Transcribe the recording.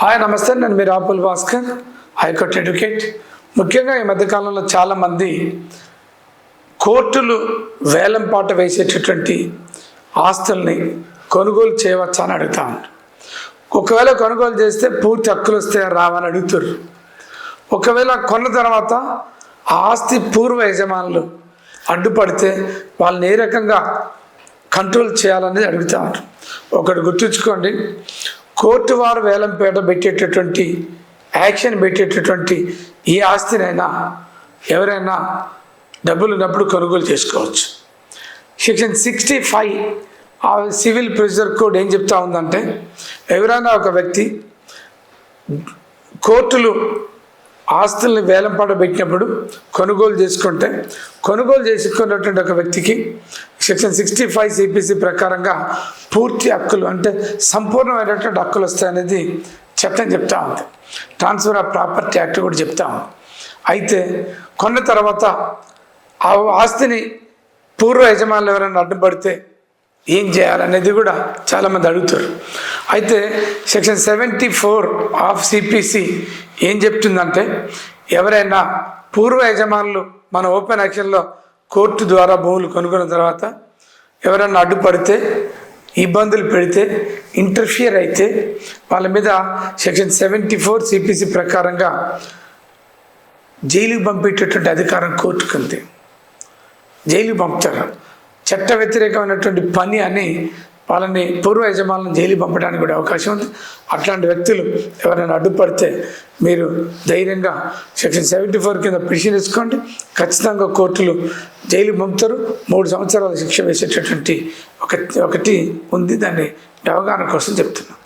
Hi నమస్తే. నేను మీ Rapul Bhaskar high court advocate. ముఖ్యంగా ఈ మధ్యకాలంలో చాలామంది కోర్టులు వేలం పాట వేసేటటువంటి ఆస్తుల్ని కొనుగోలు చేయవచ్చా అని అడుగుతా ఉంటారు ఒకవేళ కొనుగోలు చేస్తే పూర్తి హక్కులు వస్తే రావని అడుగుతారు ఒకవేళ కొన్న తర్వాత ఆ ఆస్తి పూర్వ యజమానులు అడ్డుపడితే వాళ్ళని ఏ రకంగా కంట్రోల్ చేయాలనేది అడుగుతా ఉంటారు ఒకటి గుర్తుంచుకోండి. కోర్టు వారు వేలంపేట పెట్టేటటువంటి యాక్షన్ పెట్టేటటువంటి ఏ ఆస్తినైనా ఎవరైనా డబ్బులు ఉన్నప్పుడు కొనుగోలు చేసుకోవచ్చు. సెక్షన్ సిక్స్టీ ఫైవ్ ఆ సివిల్ ప్రొసీజర్ కోడ్ ఏం చెప్తా ఉందంటే ఎవరైనా ఒక వ్యక్తి కోర్టులు ఆస్తుల్ని వేలంపాట పెట్టినప్పుడు కొనుగోలు చేసుకుంటే కొనుగోలు చేసుకున్నటువంటి ఒక వ్యక్తికి సెక్షన్ సిక్స్టీ ఫైవ్ సిపిసి ప్రకారంగా పూర్తి హక్కులు అంటే సంపూర్ణమైనటువంటి హక్కులు వస్తాయనేది చట్టం చెప్తా ఉంది. ట్రాన్స్ఫర్ ఆఫ్ ప్రాపర్టీ యాక్ట్ కూడా చెప్తా ఉంది. అయితే కొన్న తర్వాత ఆ ఆస్తిని పూర్వ యజమానులు ఎవరైనా అడ్డుపడితే ఏం చేయాలనేది కూడా చాలామంది అడుగుతారు. అయితే section seventy four of CPC ఏం చెప్తుందంటే ఎవరైనా పూర్వ యజమానులు మన ఓపెన్ యాక్షన్లో కోర్టు ద్వారా భూములు కొనుక్కున్న తర్వాత ఎవరైనా అడ్డుపడితే ఇబ్బందులు పెడితే ఇంటర్ఫియర్ అయితే వాళ్ళ మీద సెక్షన్ సెవెంటీ ఫోర్ సిపిసి ప్రకారంగా జైలుకి పంపేటటువంటి అధికారం కోర్టుకు ఉంది జైలుకి పంపుతారు. చట్ట వ్యతిరేకమైనటువంటి పని అని వాళ్ళని పూర్వ యజమానులను జైలు పంపడానికి కూడా అవకాశం ఉంది. అట్లాంటి వ్యక్తులు ఎవరైనా అడ్డుపడితే మీరు ధైర్యంగా సెక్షన్ సెవెంటీ ఫోర్ కింద పిటిషన్ ఇసుకోండి ఖచ్చితంగా కోర్టులు జైలు పంపుతారు. మూడు సంవత్సరాల శిక్ష వేసేటటువంటి ఒకటి ఉంది. దాన్ని అవగాహన కోసం చెప్తున్నాను